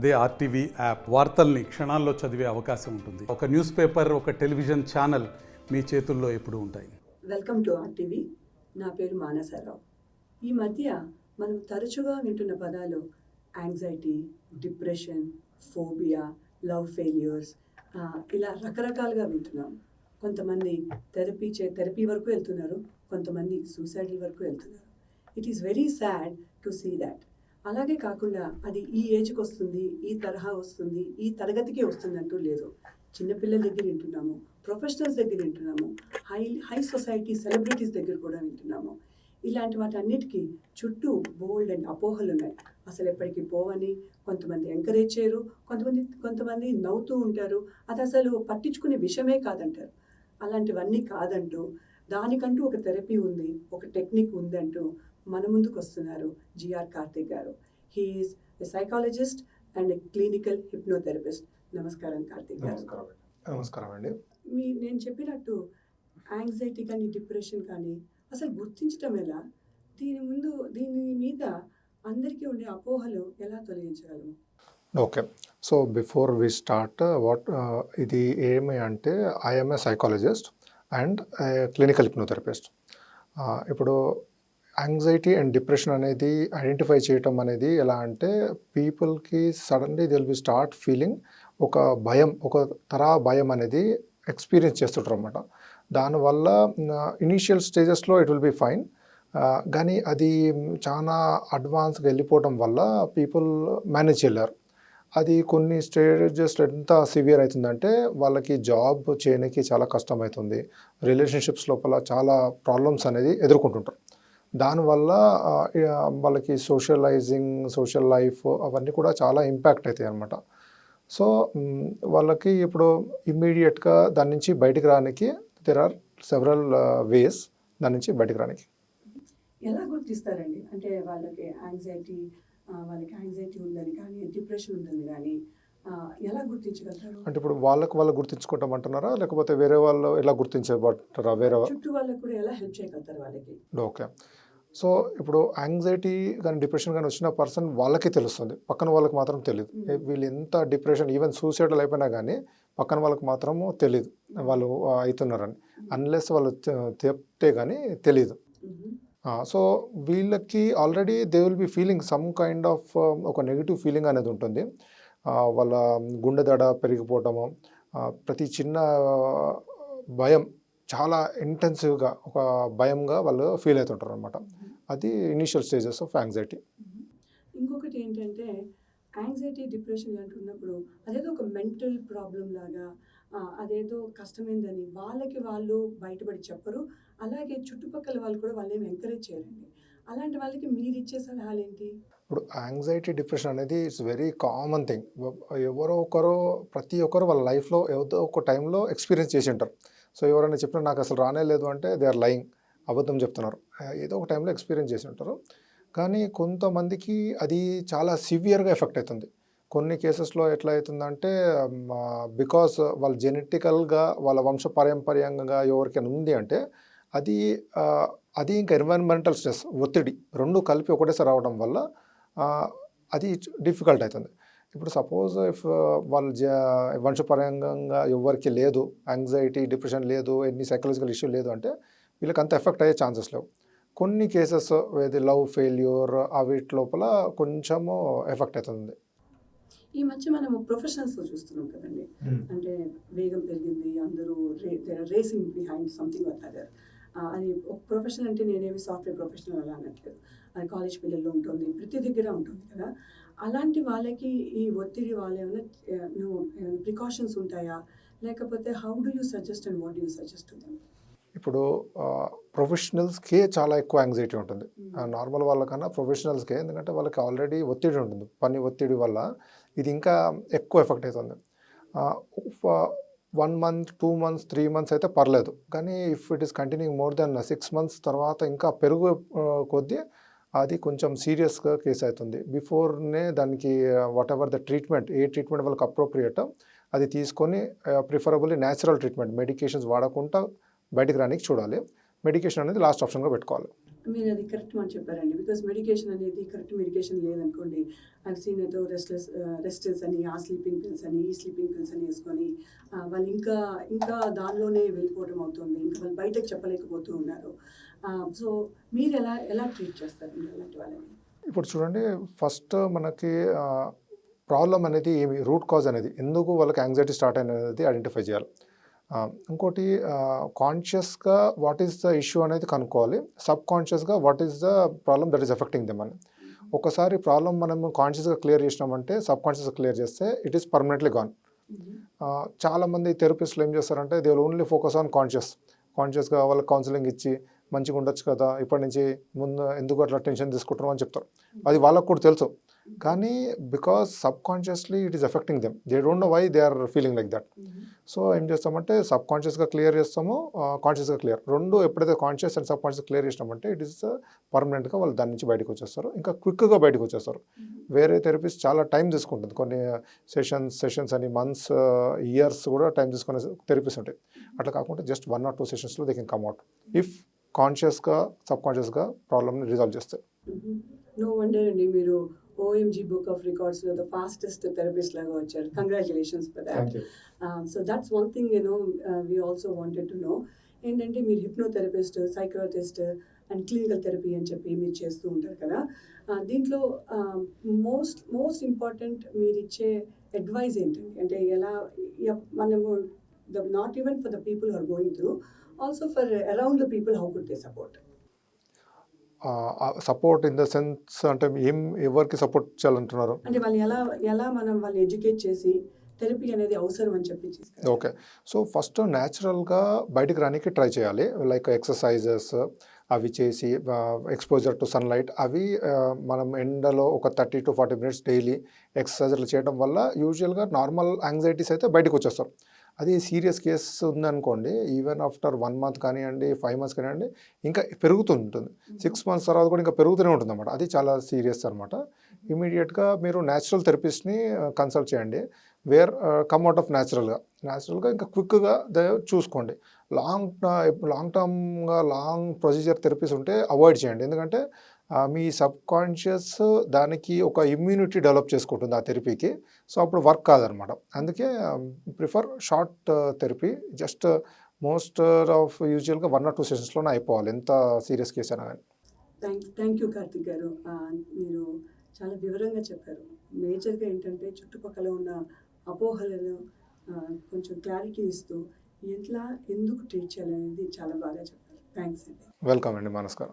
అదే RTV app వార్తల్ని క్షణాల్లో చదివే అవకాశం ఉంటుంది. ఒక న్యూస్ పేపర్ ఒక టెలివిజన్ ఛానల్ మీ చేతుల్లో ఎప్పుడు ఉంటాయి. Welcome to RTV. నా పేరు మానసారావు. ఈ మధ్య మనం తరచుగా వింటున్న పదాలు anxiety depression phobia love failures ఇలా రకరకాలుగా వింటున్నాం. కొంతమంది థెరపీ చే థెరపీ వరకు వెళ్తున్నారు కొంతమంది సూసైడల్ వరకు వెళ్తున్నారు. It is very sad to see that అలాగే కాకుండా అది ఈ ఏజ్కి వస్తుంది ఈ తరహా వస్తుంది ఈ తరగతికి వస్తుంది అంటూ లేదు చిన్నపిల్లల దగ్గర వింటున్నాము ప్రొఫెషనల్స్ దగ్గర వింటున్నాము హై హై సొసైటీ సెలబ్రిటీస్ దగ్గర కూడా వింటున్నాము. ఇలాంటి వాటన్నిటికీ చుట్టూ బోల్డ్ అండ్ అపోహలు ఉన్నాయి. అసలు ఎప్పటికీ పోవని కొంతమంది ఎంకరేజ్ చేయరు కొంతమంది కొంతమంది నవ్వుతూ ఉంటారు. అది అసలు పట్టించుకునే విషయమే కాదంటారు. అలాంటివన్నీ కాదంటూ దానికంటూ ఒక థెరపీ ఉంది ఒక టెక్నిక్ ఉందంటూ మన ముందుకు వస్తున్నారు GR Karthik garu. He is a psychologist and a clinical hypnotherapist నమస్కారం కార్తిక్ గారు. నమస్కారం అండి. నమస్కారం అండి. మీ నేను చెప్పినట్టు యాంగ్జైటీ కానీ డిప్రెషన్ కానీ అసలు గుర్తించటం ఎలా? దీని ముందు దీని మీద అందరికీ ఉండే అపోహలు ఎలా తొలగించగలము? Okay. So before we start what ఇది ఏమి అంటే I'm a psychologist and clinical hypnotherapist ఇప్పుడు యాంగ్జైటీ అండ్ డిప్రెషన్ అనేది ఐడెంటిఫై చేయటం అనేది ఎలా అంటే పీపుల్కి suddenly will be start feeling ఒక భయం ఒక తరా భయం అనేది ఎక్స్పీరియన్స్ చేస్తుంటారు అనమాట దానివల్ల ఇనీషియల్ స్టేజెస్లో ఇట్ విల్ బి ఫైన్ కానీ అది చాలా అడ్వాన్స్గా వెళ్ళిపోవడం వల్ల పీపుల్ మేనేజ్ చేయలేరు. అది కొన్ని స్టేజెస్ ఎంత సివియర్ అవుతుందంటే వాళ్ళకి జాబ్ చేయడానికి చాలా కష్టం అవుతుంది. రిలేషన్షిప్స్ లోపల చాలా ప్రాబ్లమ్స్ అనేది ఎదుర్కొంటుంటారు. దానివల్ల వాళ్ళకి సోషలైజింగ్ సోషల్ లైఫ్ అవన్నీ కూడా చాలా ఇంపాక్ట్ అవుతాయి అనమాట సో వాళ్ళకి ఇప్పుడు ఇమ్మీడియట్గా దాని నుంచి బయటకు రానికి దెర్ ఆర్ సెవరల్ వేస్ దాని నుంచి బయటకు రానికి. ఎలా గుర్తిస్తారండి? అంటే వాళ్ళకి యాంగ్జైటీ వాళ్ళకి యాంగ్జైటీ ఉందని కానీ డిప్రెషన్ ఉందని కానీ ఎలా గుర్తించగలుగుతారు? అంటే ఇప్పుడు వాళ్ళకి వాళ్ళు గుర్తించుకోవటం అంటున్నారా లేకపోతే వేరే వాళ్ళు ఎలా గుర్తించబడతారా? వేరే చుట్టూ వాళ్ళకు కూడా ఎలా హెల్ప్ చేయగలుగుతారు వాళ్ళకి? ఓకే. సో ఇప్పుడు యాంగ్జైటీ కానీ డిప్రెషన్ కానీ వచ్చిన పర్సన్ వాళ్ళకి తెలుస్తుంది. పక్కన వాళ్ళకి మాత్రం తెలియదు వీళ్ళు ఎంత డిప్రెషన్ ఈవెన్ సూసైడల్ అయిపోయినా కానీ పక్కన వాళ్ళకి మాత్రము తెలియదు వాళ్ళు అవుతున్నారని అన్లెస్ వాళ్ళు చెప్తే కానీ తెలియదు. సో వీళ్ళకి already they will be feeling some kind of ఒక నెగిటివ్ ఫీలింగ్ అనేది ఉంటుంది. వాళ్ళ గుండె దడ పెరిగిపోవటము ప్రతి చిన్న భయం చాలా ఇంటెన్సివ్గా ఒక భయంగా వాళ్ళు ఫీల్ అవుతుంటారు అనమాట అది ఇనిషియల్ స్టేజెస్ ఆఫ్ యాంగ్జైటీ. ఇంకొకటి ఏంటంటే యాంగ్జైటీ డిప్రెషన్ అంటున్నప్పుడు అదేదో ఒక మెంటల్ ప్రాబ్లం లాగా అదేదో కష్టమైందని వాళ్ళకి వాళ్ళు బయటపడి చెప్పరు. అలాగే చుట్టుపక్కల వాళ్ళు కూడా వాళ్ళని ఎంకరేజ్ చేయరండి. అలాంటి వాళ్ళకి మీరు ఇచ్చే సలహాలు ఏంటి ఇప్పుడు యాంగ్జైటీ డిప్రెషన్ అనేది ఇట్స్ వెరీ కామన్ థింగ్ ఎవరో ఒకరు ప్రతి ఒక్కరు వాళ్ళ లైఫ్లో ఏదో ఒక టైంలో ఎక్స్పీరియన్స్ చేసి ఉంటారు. సో ఎవరైనా చెప్పినా నాకు అసలు రానే లేదు అంటే దే ఆర్ లయింగ్ అబద్ధం చెప్తున్నారు. ఏదో ఒక టైంలో ఎక్స్పీరియన్స్ చేసి ఉంటారు. కానీ కొంతమందికి అది చాలా సివియర్గా ఎఫెక్ట్ అవుతుంది కొన్ని కేసెస్లో ఎట్లా అవుతుందంటే బికాస్ వాళ్ళ జెనెటికల్గా వాళ్ళ వంశపారంపర్యంగా ఎవరికైనా ఉంది అంటే అది అది ఇంకా ఎన్వైరన్మెంటల్ స్ట్రెస్ ఒత్తిడి రెండు కలిపి ఒకటేసారి రావడం వల్ల అది డిఫికల్ట్ అవుతుంది ఇప్పుడు సపోజ్ ఇఫ్ వాళ్ళ జ వంశపరంగా ఎవరికి లేదు యాంగ్జైటీ డిప్రెషన్ లేదు ఎన్ని సైకలాజికల్ ఇష్యూ లేదు అంటే వీళ్ళకి అంత ఎఫెక్ట్ అయ్యే ఛాన్సెస్ లేవు. కొన్ని కేసెస్ ఏది లవ్ ఫెయిల్యూర్ ఆ వీటి లోపల కొంచెము ఎఫెక్ట్ అవుతుంది ఈ మధ్య మనము ప్రొఫెషనల్స్ చూస్తున్నాం కదండి. అంటే వేగం పెరిగింది అందరూ racing behind something or other అది ఒక ప్రొఫెషనల్ అంటే నేనేమి సాఫ్ట్వేర్ ప్రొఫెషనల్ అలా అనట్లేదు. అది కాలేజ్ పిల్లల్లో ఉంటుంది ప్రతి దగ్గర ఉంటుంది కదా. అలాంటి వాళ్ళకి ఈ ఒత్తిడి వాళ్ళు ఏమైనా ప్రికాషన్స్ ఉంటాయా? లేకపోతే how do you suggest and what you suggest ఇప్పుడు ప్రొఫెషనల్స్కే చాలా ఎక్కువ యాంగ్జైటీ ఉంటుంది. నార్మల్ వాళ్ళకన్నా ప్రొఫెషనల్స్కే ఎందుకంటే వాళ్ళకి ఆల్రెడీ ఒత్తిడి ఉంటుంది. పని ఒత్తిడి వల్ల ఇది ఇంకా ఎక్కువ ఎఫెక్ట్ అవుతుంది. One month two months three months అయితే పర్లేదు. కానీ if it is continue more then six months తర్వాత ఇంకా పెరుగు కొద్దీ అది కొంచెం సీరియస్గా కేసు అవుతుంది. బిఫోర్నే దానికి వాట్ ఎవర్ ద ట్రీట్మెంట్ ఏ ట్రీట్మెంట్ వాళ్ళకి అప్రోప్రియేట్ అది తీసుకొని ప్రిఫరబుల్లీ న్యాచురల్ ట్రీట్మెంట్ మెడికేషన్స్ వాడకుండా బయటికి రానికి చూడాలి. మెడికేషన్ అనేది లాస్ట్ ఆప్షన్గా పెట్టుకోవాలి. మీరు అది కరెక్ట్ అని చెప్పారండి. బికాస్ మెడికేషన్ అనేది కరెక్ట్ మెడికేషన్ లేదనుకోండి అది సీన్ ఏదో రెస్ట్లెస్ రెస్టెస్ అని ఆ స్లీపింగ్ పిల్స్ అని ఈ స్లీపింగ్ పిల్స్ అని వేసుకొని వాళ్ళు ఇంకా ఇంకా దానిలోనే వెళ్ళిపోవడం అవుతుంది. ఇంకా వాళ్ళు బయటకు చెప్పలేకపోతూ ఉన్నారు. సో మీరు ఎలా ఎలా ట్రీట్ చేస్తారండి అలాంటి వాళ్ళని? ఇప్పుడు చూడండి ఫస్ట్ మనకి ప్రాబ్లం అనేది ఏమి రూట్ కాజ్ అనేది ఎందుకు వాళ్ళకి యాంగ్జైటీ స్టార్ట్ అనేది ఐడెంటిఫై చేయాలి. ఇంకోటి కాన్షియస్గా వాట్ ఈస్ ద ఇష్యూ అనేది కనుక్కోవాలి. సబ్ కాన్షియస్గా what is the problem that is affecting them అని ఒకసారి ప్రాబ్లం మనం కాన్షియస్గా క్లియర్ చేసినామంటే సబ్ కాన్షియస్గా క్లియర్ చేస్తే ఇట్ ఈస్ పర్మనెంట్లీ గాన్ చాలామంది థెరపిస్టులు ఏం చేస్తారంటే they only focus on conscious కాన్షియస్గా వాళ్ళకి కౌన్సిలింగ్ ఇచ్చి మంచిగా ఉండొచ్చు కదా ఇప్పటి నుంచి ముందు ఎందుకు అట్లా టెన్షన్ తీసుకుంటున్నాం అని చెప్తారు. అది వాళ్ళకు కూడా తెలుసు. కానీ because subconsciously it is affecting them. They don't know why they are feeling like that. So ఏం చేస్తామంటే సబ్ కాన్షియస్గా క్లియర్ చేస్తాము కాన్షియస్గా క్లియర్. రెండు ఎప్పుడైతే conscious and subconscious clear చేసినామంటే ఇట్ ఈస్ పర్మనెంట్గా వాళ్ళు దాని నుంచి బయటకు వచ్చేస్తారు. ఇంకా క్విక్గా బయటకు వచ్చేస్తారు. వేరే థెరపీస్ చాలా టైం తీసుకుంటుంది. కొన్ని సెషన్స్ సెషన్స్ అని మంత్స్ ఇయర్స్ కూడా టైం తీసుకునే థెరపీస్ ఉంటాయి. అట్లా కాకుండా just one or two సెషన్స్లో they can come out. If కాన్షియస్గా సబ్ కాన్షియస్గా ప్రాబ్లమ్ని రిజాల్వ్ చేస్తాయి. నో వండర్ అండి మీరు ఓఎంజీ బుక్ ఆఫ్ రికార్డ్స్లో ద ఫాస్టెస్ట్ థెరపిస్ట్ లాగా వచ్చారు. Congratulations for that you so that's one thing you know we also wanted to know ఏంటంటే మీరు hypnotherapist psychologist and clinical therapy అని చెప్పి మీరు చేస్తూ ఉంటారు కదా. Uh, దీంట్లో మోస్ట్ మోస్ట్ ఇంపార్టెంట్ మీరు ఇచ్చే అడ్వైజ్ ఏంటండి? అంటే ఎలా ఎ- మనము the not even for the people are going through also for around the people how could they support support in the sense అంటే ఏం ఎవరికి సపోర్ట్ చేయాలంటున్నారు? అంటే వాళ్ళు ఎలా ఎలా మనం వాళ్ళు ఎడ్యుకేట్ చేసి థెరపీ అనేది అవసరం అని చెప్పి. ఓకే సో ఫస్ట్ న్యాచురల్గా బయటికి రానికి ట్రై చేయాలి. లైక్ ఎక్సర్సైజెస్ అవి చేసి ఎక్స్పోజర్ టు సన్లైట్ అవి మనం ఎండలో ఒక thirty to forty minutes daily ఎక్సర్సైజులు చేయడం వల్ల యూజువల్గా నార్మల్ యాంగ్జైటీస్ అయితే బయటకు వచ్చేస్తారు. అది సీరియస్ కేస్ ఉందనుకోండి ఈవెన్ ఆఫ్టర్ వన్ మంత్ కానివ్వండి ఫైవ్ మంత్స్ కానివ్వండి ఇంకా పెరుగుతుంటుంది. సిక్స్ మంత్స్ తర్వాత కూడా ఇంకా పెరుగుతూనే ఉంటుంది అనమాట అది చాలా సీరియస్ అనమాట ఇమీడియట్గా మీరు న్యాచురల్ థెరపిస్ట్ని కన్సల్ట్ చేయండి. వేర్ కమ్ అవుట్ ఆఫ్ న్యాచురల్గా న్యాచురల్గా ఇంకా క్విక్గా చూసుకోండి. లాంగ్ లాంగ్ టర్మ్గా లాంగ్ ప్రొసీజర్ థెరపీస్ ఉంటే అవాయిడ్ చేయండి. ఎందుకంటే మీ సబ్ కాన్షియస్ దానికి ఒక ఇమ్యూనిటీ డెవలప్ చేసుకుంటుంది ఆ థెరపీకి. సో అప్పుడు వర్క్ కాదనమాట. అందుకే prefer short therapy. Just most of యూజువల్గా వన్ ఆర్ టూ సెషన్స్లోనే అయిపోవాలి. ఎంత సీరియస్ కేసు అయినా కానీ. థ్యాంక్ థ్యాంక్ యూ కార్తిక్ గారు. మీరు చాలా వివరంగా చెప్పారు. మేజర్గా ఏంటంటే చుట్టుపక్కల ఉన్న అపోహలను కొంచెం క్లారిటీ ఇస్తూ ఎట్లా ఎందుకు ట్రీట్ చేయాలనేది చాలా బాగా చెప్పారు. థ్యాంక్స్ అండి. వెల్కమ్ అండి. నమస్కారం.